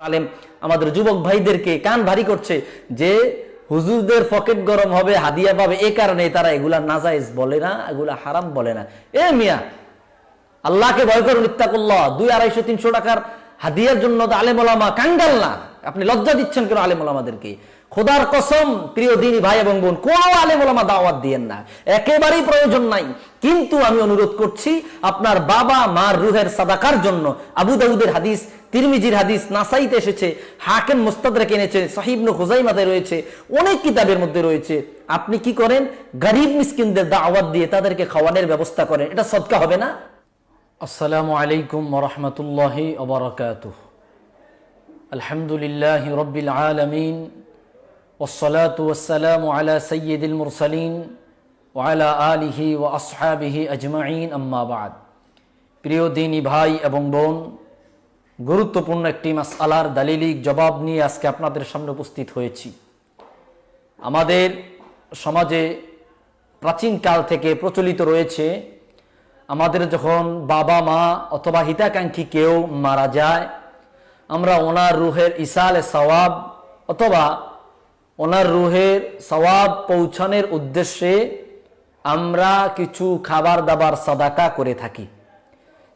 আলেম, আমাদের যুবক ভাইদেরকে কান ভারী করছে যে হুজুরদের পকেট গরম হবে, হাদিয়া পাবে। এ কারণে তারা এগুলা নাজাইজ বলে না, এগুলা হারাম বলে না। এ মিয়া, আল্লাহকে ভয় করুন ইত্তাকুল্লাহ। দুই আড়াইশো, তিনশো টাকার হাদিয়ার জন্য আলেম ওলামা কাঙ্গাল না। আপনি লজ্জা দিচ্ছেন কেন আলেম ওলামাদেরকে খোদার কসম, প্রিয় দিনী ভাই এবং বোন, কোন আলেম ওলামা দাওয়াত দিয়েন না। একেবারেই প্রয়োজন নাই। কিন্তু আমি অনুরোধ করছি, আপনার বাবা মার রুহের সাদাকার জন্য আবু দাউদের হাদিস, তিরমিজির হাদিস, নাসাইতে এসেছে, হাকেম মুস্তাদরে এনেছে, সাহিবনু খুজাইমাতে রয়েছে, অনেক কিতাবের মধ্যে রয়েছে। আপনি কি করেন? গরিব মিসকিনদের দাওয়াত দিয়ে তাদেরকে খাওয়ানোর ব্যবস্থা করেন। এটা সদকা হবে না? আসসালামু আলাইকুম ওরহমতুল্লাহি ওবরাকাতুহ আলহামদুলিল্লাহ রব্বিল আলমিন। والصلاة والسلام على سيد المرسلين وعلى آله وأصحابه أجمعين أما بعد প্রিয় দিনী ভাই এবং বোন গুরুত্বপূর্ণ একটি মাসআলার দালিলিক জবাব নিয়ে আজকে আপনাদের সামনে উপস্থিত হয়েছি আমাদের সমাজে প্রাচীনকাল থেকে প্রচলিত রয়েছে আমাদের যখন বাবা মা অথবা হিতাকাঙ্ক্ষী কেউ মারা যায় আমরা ওনার রুহের ইসালে সওয়াব অথবা ওনার রুহের সওয়াব পৌঁছানোর উদ্দেশ্যে আমরা কিছু খাবার দাবার সাদাকা করে থাকি।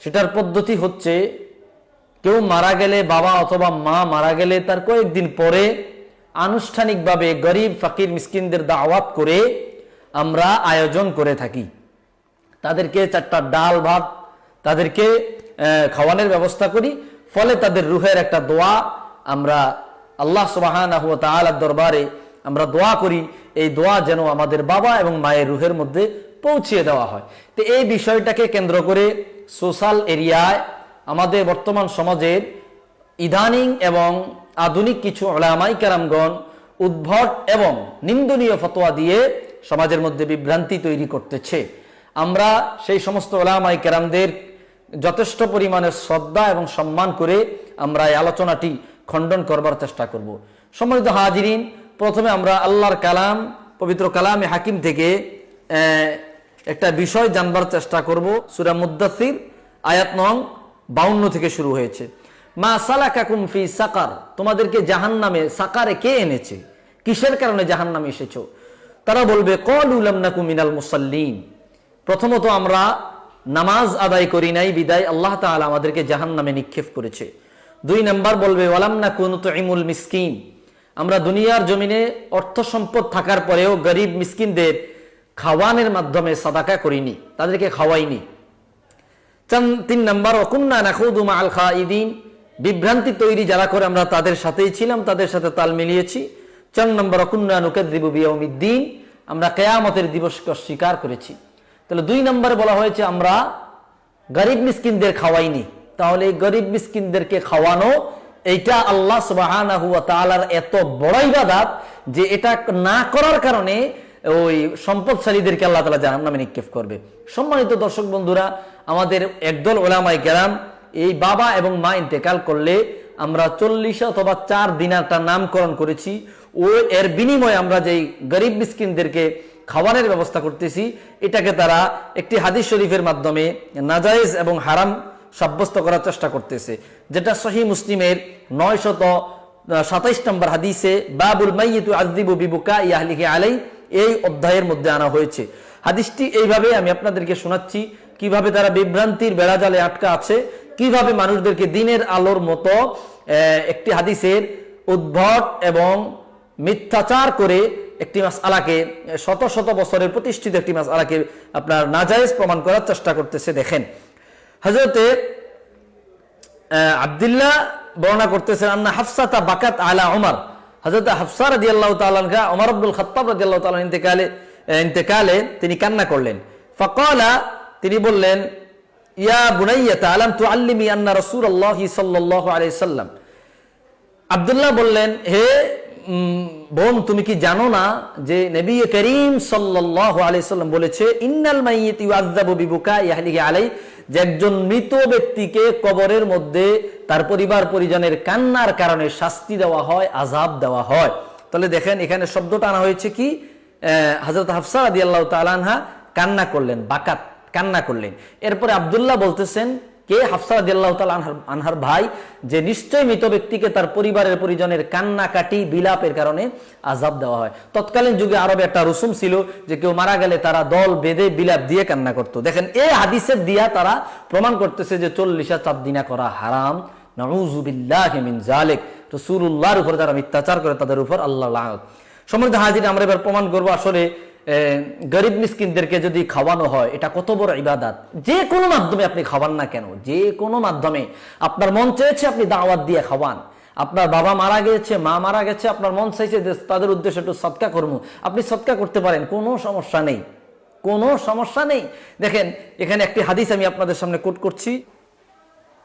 সেটার পদ্ধতি হচ্ছে, কেউ মারা গেলে, বাবা অথবা মা মারা গেলে তার কয়েকদিন পরে আনুষ্ঠানিকভাবে গরিব, ফাকির, মিসকিনদের দাওয়াত করে আমরা আয়োজন করে থাকি। তাদেরকে চারটা ডাল, ভাত, তাদেরকে খাওয়ানোর ব্যবস্থা করি। ফলে তাদের রুহের একটা দোয়া আমরা আল্লাহ সুবাহান দরবারে আমরা দোয়া করি, এই দোয়া যেন আমাদের বাবা এবং মায়ের রুহের মধ্যে পৌঁছিয়ে দেওয়া হয়। তো এই বিষয়টাকে কেন্দ্র করে সোশ্যাল এরিয়ায় আমাদের বর্তমান সমাজের ইদানিং এবং আধুনিক কিছু ওলামাই কেরামগণ উদ্ভট এবং নিন্দনীয় ফতোয়া দিয়ে সমাজের মধ্যে বিভ্রান্তি তৈরি করতেছে। আমরা সেই সমস্ত ওলামাই কেরামদের যথেষ্ট পরিমাণে শ্রদ্ধা এবং সম্মান করে আমরা এই আলোচনাটি খণ্ডন করবার চেষ্টা করব। সম্মানিত হাজিরিন, প্রথমে আমরা আল্লাহর কালাম, পবিত্র কালামে হাকিম থেকে একটা বিষয় জানবার চেষ্টা করব। সুরা মুদাসির আয়াত নং বাউন্ন থেকে শুরু হয়েছে। মা সালাকাকুম ফি সাকার, তোমাদেরকে জাহান নামে সাকারে কে এনেছে? কিসের কারণে জাহান নামে এসেছ? তারা বলবে, কল উলাম নাকু মিনাল মুসাল্লিন। প্রথমত আমরা নামাজ আদায় করি নাই, বিদায় আল্লাহ তাআলা আমাদেরকে জাহান নামে নিক্ষেপ করেছে। দুই নাম্বার বলবে, ওয়ালাম না কোন তো ইমুল মিসকিন। আমরা দুনিয়ার জমিনে অর্থ সম্পদ থাকার পরেও গরিব মিসকিনদের খাওয়ানের মাধ্যমে সাদাকা করিনি, তাদেরকে খাওয়াইনি। তিন নম্বর অকুন্না নাকুদুমা আল খা ইদিন বিভ্রান্তি তৈরি যারা করে, আমরা তাদের সাথেই ছিলাম, তাদের সাথে তাল মিলিয়েছি। চার নম্বর অকুন্না নুকেদ্দিবু বিয়মিদ্দিন আমরা কেয়ামতের দিবসকে অস্বীকার করেছি। তাহলে দুই নম্বরে বলা হয়েছে, আমরা গরিব মিসকিনদের খাওয়াইনি। তাহলে এই গরিব মিসকিনদেরকে খাওয়ানো, এইটা আল্লাহ তাআলার এত বড় ইবাদত যে এটা না করার কারণে ওই সম্পদশালীদেরকে আল্লাহ তালা জাহান নামে নিক্ষেপ করবে। সম্মানিত দর্শক বন্ধুরা, আমাদের একদল ওলামাই কেরাম এই বাবা এবং মা ইন্তেকাল করলে আমরা চল্লিশ অথবা চার দিনারটা নামকরণ করেছি। ও এর বিনিময়ে আমরা যেই গরিব মিসকিনদেরকে খাওয়ানোর ব্যবস্থা করতেছি, এটাকে তারা একটি হাদিস শরীফের মাধ্যমে নাজায়েজ এবং হারাম সাব্যস্ত করার চেষ্টা করতেছে। যেটা সহি মুসলিমের নয় শত সাতাইশ নম্বর হাদিসে, বাবুল বিবুকা ইয়াহলিহি আলাই এই অধ্যায়ের মধ্যে আনা হয়েছে। হাদিসটি এইভাবে আমি আপনাদেরকে শোনাচ্ছি, কীভাবে তারা বিভ্রান্তির বেড়াজালে আটকা আছে, কীভাবে মানুষদেরকে দিনের আলোর মতো একটি হাদিসের উদ্ভট এবং মিথ্যাচার করে একটি মাস আলাকে শত শত বছরের প্রতিষ্ঠিত একটি মাস আলাকে আপনার নাজায়েজ প্রমাণ করার চেষ্টা করতেছে। দেখেন হজরতে আব্দুল্লাহ বর্ণনা করতেছেন, আন্না হাফসাতা বাকাত আলা ওমর হজরত হাফসা রাজি আল্লাহ তালকা ওমর আব্দুল খত্তাব রাজি আল্লাহ তাল ইন্তেকালে ইন্তেকালে তিনি কান্না করলেন। ফকলা, তিনি বললেন, ইয়া বুনাইয়াতা, আলাম তু আল্লিমি আন্না রসুল আল্লাহ সাল্লাহ আলাই সাল্লাম। আবদুল্লাহ বললেন, হে বোন, তুমি কি জানো না যে নবী করিম সাল্লাল্লাহু আলাইহি সাল্লাম বলেছে, ইন্নাল মাইয়িত ইউআযাবু বিবুকা ইয়াহলিহি আলাই যে একজন মৃত ব্যক্তিকে কবরের মধ্যে তার পরিবার পরিজনের কান্নার কারণে শাস্তি দেওয়া হয়, আযাব দেওয়া হয়। তাহলে দেখেন, এখানে শব্দটা আনা হয়েছে কি? হযরত হাফসা রাদিয়াল্লাহু তাআলা আনহা কান্না করলেন, বাকাত কান্না করলেন। এরপরে আব্দুল্লাহ বলতেছেন কে হাফসা রাদিয়াল্লাহু তাআলা আনহার ভাই, যে নিশ্চয় মৃত ব্যক্তিকে তার পরিবারের পরিজনের কান্নাকাটি, বিলাপের কারণে আজাব দেওয়া হয়। তৎকালীন যুগে আরবে একটা রসুম ছিল যে কেউ মারা গেলে তারা দল বেঁধে বিলাপ দিয়ে কান্না করত। দেখেন এই হাদিসের দিয়া তারা প্রমাণ করতেছে যে চল্লিশা চার দিনা করা হারাম। নউজুবিল্লাহ মিন জালেক রসুল্লাহর উপর যারা মিথ্যাচার করে তাদের উপর আল্লাহ সমৃদ্ধ হাজির আমরা এবার প্রমাণ করব আসলে গরিব মিসকিনদেরকে যদি খাওয়ানো হয়, এটা কত বড় ইবাদাত? যে কোনো মাধ্যমে আপনি খাওয়ান না কেন? যে কোনো মাধ্যমে। আপনার মন চেয়েছে আপনি দাওয়াত দিয়ে খাওয়ান। আপনার বাবা মারা গেছে, মা মারা গেছে, আপনার মন চাইছে তাদের উদ্দেশ্যে একটু সৎকা করব। আপনি সৎকা করতে পারেন, কোনো সমস্যা নেই। কোনো সমস্যা নেই। দেখেন, এখানে একটি হাদিস আমি আপনাদের সামনে কোট করছি।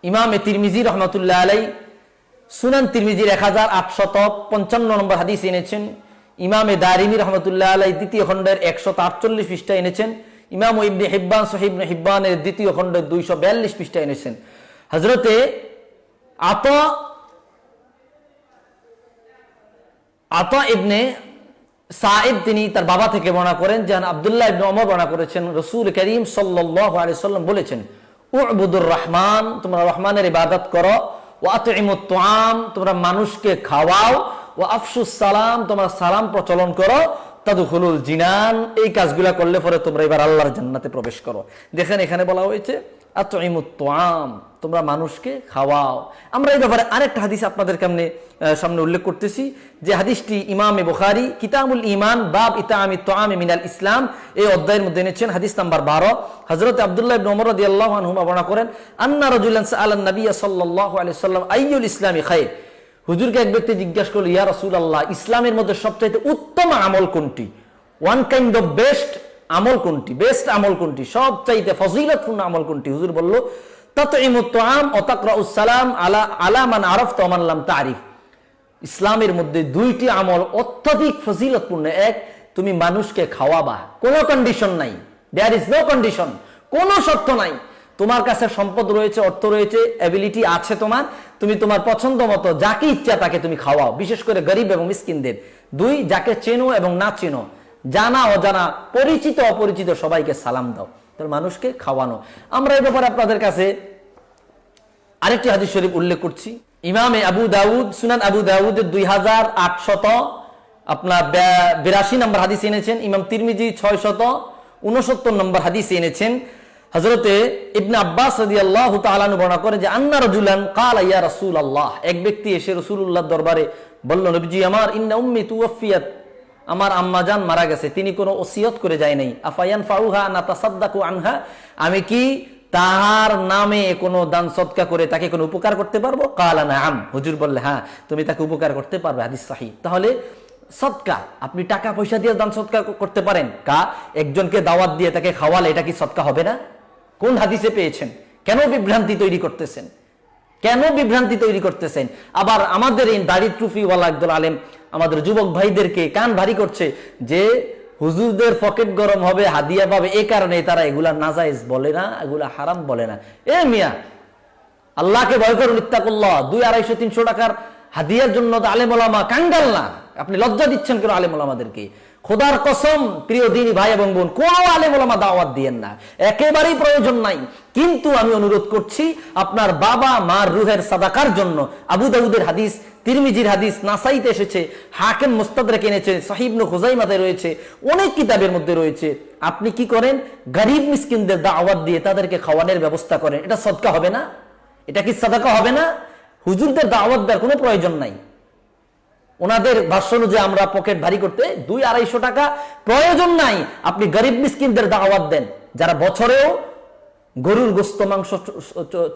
ইমামে তিরমিজি রহমতুল্লাহ আলাই সুনান তিরমিজির এক হাজার আটশত পঞ্চান্ন নম্বর হাদিস এনেছেন। ইমামে দারিমি রহমতুল্লাহ আলাই দ্বিতীয় খণ্ডের একশত আটচল্লিশ পৃষ্ঠা এনেছেন। ইমাম ইবনে হিব্বান সহিব হিব্বানের দ্বিতীয় খণ্ডের দুইশো বিয়াল্লিশ পৃষ্ঠা এনেছেন। হজরতে আত আত ইবনে সাইদ তিনি তার বাবা থেকে বর্ণনা করেন যে আবদুল্লাহ ইবনে ওমর বর্ণনা করেছেন। রসুল করিম সাল্লাম বলেছেন, উবুদুর রহমান, তোমরা রহমানের ইবাদত করো ও আতইমুত তোমরা মানুষকে খাওয়াও ও আফসুস সালাম, তোমরা সালাম প্রচলন করো। তাদুখুলুল জিনান, এই কাজগুলা করলে পরে তোমরা এবার আল্লাহর জান্নাতে প্রবেশ করো। দেখেন এখানে বলা হয়েছে আতইমুত তুআম, তোমরা মানুষকে খাওয়াও। আমরা এই ব্যাপারে আরেকটা হাদিস আপনাদের সামনে সামনে উল্লেখ করতেছি, যে হাদিসটি ইমামে বুখারি, কিতাবুল ইমান বাব ইতামি তোয়ামে মিনাল ইসলাম, এই অধ্যায়ের মধ্যে এনেছেন, হাদিস নাম্বার বারো। হজরত আব্দুল্লাহ ইবনে ওমর রাদিয়াল্লাহু আনহু বর্ণনা করেন, আন্না রাজুলান সাআলান নবিয়্য সাল্লাল্লাহু আলাইহি সাল্লাম আইয়ুল ইসলামি খায়র হুজুরকে এক ব্যক্তি জিজ্ঞাসা করল, ইয়া রসুল আল্লাহ ইসলামের মধ্যে সবচাইতে উত্তম আমল কোনটি? ওয়ান কাইন্ড অফ বেস্ট আমল কোনটি? বেস্ট আমল কোনটি? সবচাইতে ফজিলতপূর্ণ আমল কোনটি? হুজুর বলল তাতইমু তুআম ও তাকরাউস সালাম আলা আলা মান আরাফতা ওয়া তারিফ। ইসলামের মধ্যে দুইটি আমল অত্যধিক ফজিলতপূর্ণ। এক, তুমি মানুষকে খাওয়াবা। কোনো কন্ডিশন নাই। দেয়ার ইজ নো কন্ডিশন কোনো শর্ত নাই। তোমার কাছে সম্পদ রয়েছে, অর্থ রয়েছে অ্যাবিলিটি আছে তোমার, তুমি তোমার পছন্দ মতো যাকে ইচ্ছা তাকে তুমি খাওয়াও, বিশেষ করে গরিব এবং মিসকিনদের। দুই, যাকে চেনো এবং না চেনো, জানা, অজানা, পরিচিত, অপরিচিত সবাইকে সালাম দাও, তাহলে মানুষকে খাওয়ানো। আমরা এই ব্যাপারে আপনাদের কাছে আরেকটি হাদিস শরীফ উল্লেখ করছি। ইমামে আবু দাউদ, সুনান আবু দাউদের দুই হাজার আটশত, আপনার বিরাশি নম্বর হাদিস এনেছেন, ইমাম তিরমিজি ছয় শত উনসত্তর নম্বর হাদিস এনেছেন হজরতে ইবনে আব্বাস রাদি আল্লাহ তালানু বর্ণনা করে যে, আন্না রজুলান কাল ইয়া রাসূল আল্লাহ এক ব্যক্তি এসে রসুল্লাহ দরবারে বলল, নবীজি আমার, ইন্না উম্মি তুওয়াফিয়াত আমার আম্মাজান মারা গেছে, তিনি কোনো ওসিয়ত করে যায় নাই। আফায়ান ফাউহা না তাসাদ্দাকু আনহা? আমি কি তাহার নামে কোনো দান সৎকা করে তাকে কোনো উপকার করতে পারব? কালা না আম হুজুর বললে হ্যাঁ তুমি তাকে উপকার করতে পারবে, হাদিস সাহি তাহলে সৎকা আপনি টাকা পয়সা দিয়ে দান সৎকার করতে পারেন। কা, একজনকে দাওয়াত দিয়ে তাকে খাওয়ালে এটা কি সৎকা হবে না? কোন হাদিসে পেয়েছেন? কেন বিভ্রান্তি তৈরি করতেছেন? কেন বিভ্রান্তি তৈরি করতেছেন? আবার আমাদের এই দাড়ি ট্রুফিওয়ালা একদল আলেম, আমাদের যুবক ভাইদেরকে কান ভারী করছে যে, হুজুরদের পকেট গরম হবে, হাদিয়া পাবে। এ কারণে তারা এগুলা নাজাইজ বলে না, এগুলা হারাম বলে না। এ মিয়া, আল্লাহকে ভয় করুন, ইত্তাকুল্লাহ। দুই আড়াইশো, তিনশো টাকার হাদিয়ার জন্য তো আলেম ওলামা কাঙ্গাল না। আপনি লজ্জা দিচ্ছেন কেন আলেম ওলামাদেরকে খোদার কসম, প্রিয় দিনী ভাই এবং বোন, কোন আলেম ওলামা দাওয়াত দিয়েন না। একেবারেই প্রয়োজন নাই। কিন্তু আমি অনুরোধ করছি, আপনার বাবা, মার রুহের সাদাকার জন্য আবু দাউদের হাদিস, তিরমিজির হাদিস, নাসাইতে এসেছে, হাকেম মুস্তাদরে কিনেছে সাহিবনু খুজাইমাতে রয়েছে, অনেক কিতাবের মধ্যে রয়েছে। আপনি কি করেন? গরিব মিসকিনদের দাওয়াত দিয়ে তাদেরকে খাওয়ানোর ব্যবস্থা করেন। এটা সদকা হবে না? এটা কি সাদাকা হবে না? হুজুরদের দাওয়াত দেওয়ার কোনো প্রয়োজন নাই। ওনাদের ভাষ্য অনুযায়ী আমরা পকেট ভারী করতে দুই আড়াইশো টাকা প্রয়োজন নাই। আপনি গরিব মিসকিনদের দাওয়াত দেন। যারা বছরেও গরুর গোস্ত, মাংস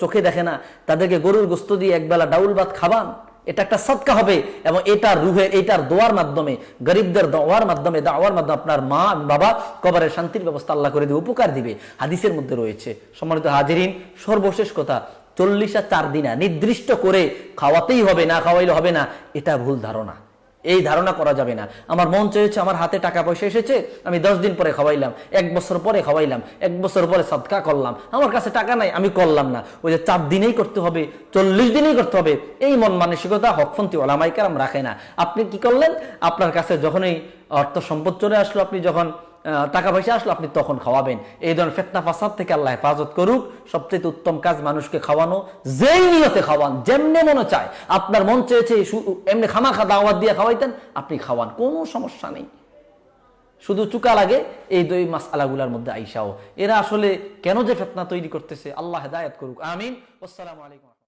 চোখে দেখে না, তাদেরকে গরুর গোস্ত দিয়ে একবেলা ডাউল ভাত খাবান এটা একটা সৎকা হবে এবং এটার রুহে, এটার দোয়ার মাধ্যমে, গরিবদের দোয়ার মাধ্যমে, দাওয়ার মাধ্যমে আপনার মা, বাবা কবরের শান্তির ব্যবস্থা আল্লাহ করে দিবে উপকার দিবে। হাদিসের মধ্যে রয়েছে। সম্মানিত হাজিরিন, সর্বশেষ কথা চল্লিশ আর চার দিনা, নির্দিষ্ট করে খাওয়াতেই হবে, না খাওয়াইলে হবে না, এটা ভুল ধারণা। এই ধারণা করা যাবে না। আমার মন চেয়েছে, আমার হাতে টাকা পয়সা এসেছে, আমি দশ দিন পরে খাওয়াইলাম, এক বছর পরে খাওয়াইলাম, এক বছর পরে সৎকা করলাম, আমার কাছে টাকা নাই, আমি করলাম না। ওই যে চার দিনেই করতে হবে, চল্লিশ দিনেই করতে হবে, এই মন মানসিকতা হকফন্তি ওলামাইকার রাখে না। আপনি কি করলেন? আপনার কাছে যখনই অর্থ সম্পদ চলে আসলো, আপনি যখন টাকা পয়সা আসলো আপনি তখন খাওয়াবেন। এই ধরনের ফেতনা ফাসাদ থেকে আল্লাহ হেফাজত করুক সবচেয়ে উত্তম কাজ মানুষকে খাওয়ানো, যেই নিয়তে খাওয়ান, যেমনে মনে চায়। আপনার মন চেয়েছে এমনি খামা খামাখা দাওয়াত দিয়ে খাওয়াইতেন, আপনি খাওয়ান, কোনো সমস্যা নেই। শুধু চুকা লাগে এই দুই মাস আলাগুলার মধ্যে আইসাও। এরা আসলে কেন যে ফেতনা তৈরি করতেছে, আল্লাহ হেদায়ত করুক। আমিন। আসসালামু আলাইকুম।